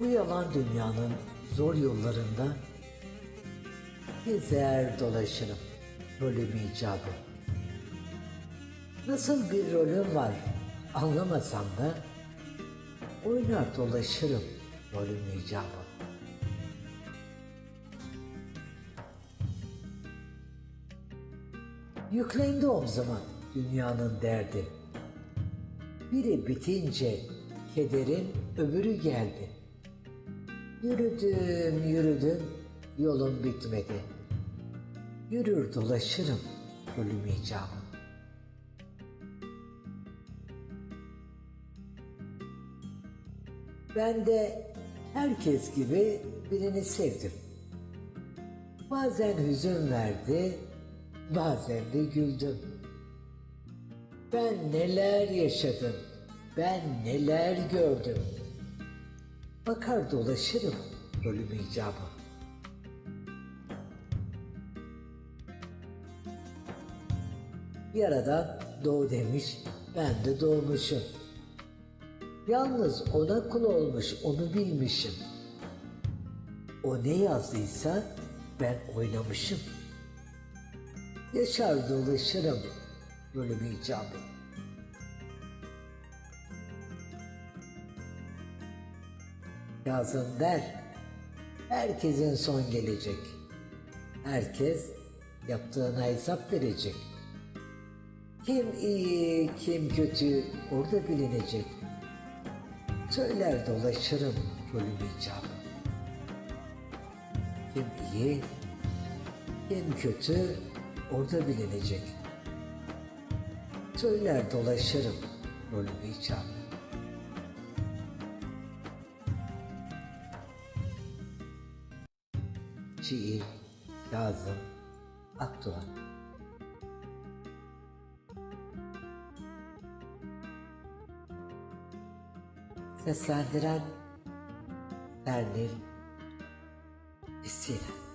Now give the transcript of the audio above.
Bu yalan dünyanın zor yollarında gezer dolaşırım rolüm icabı. Nasıl bir rolüm var anlamasam da oynar dolaşırım rolüm icabı. Yüklendi omzuma dünyanın derdi. Biri bitince kederin öbürü geldi. Yürüdüm yürüdüm yolum bitmedi. Yürür dolaşırım ölüm icabı. Ben de herkes gibi birini sevdim. Bazen hüzün verdi, bazen de güldüm. Ben neler yaşadım, ben neler gördüm. Bakar dolaşırım ölüm icabı. Yaradan doğu demiş, ben de doğmuşum. Yalnız ona kul olmuş, onu bilmişim. O ne yazdıysa ben oynamışım. Yaşar dolaşırım ölüm icabı. Yazın der, herkesin son gelecek. Herkes yaptığına hesap verecek. Kim iyi, kim kötü orada bilinecek. Söyler dolaşırım ölüm icabı. Kim iyi, kim kötü orada bilinecek. Söyler dolaşırım ölüm icabı. Şiir Kazım Akdoğan Seslendiren Bernil Esira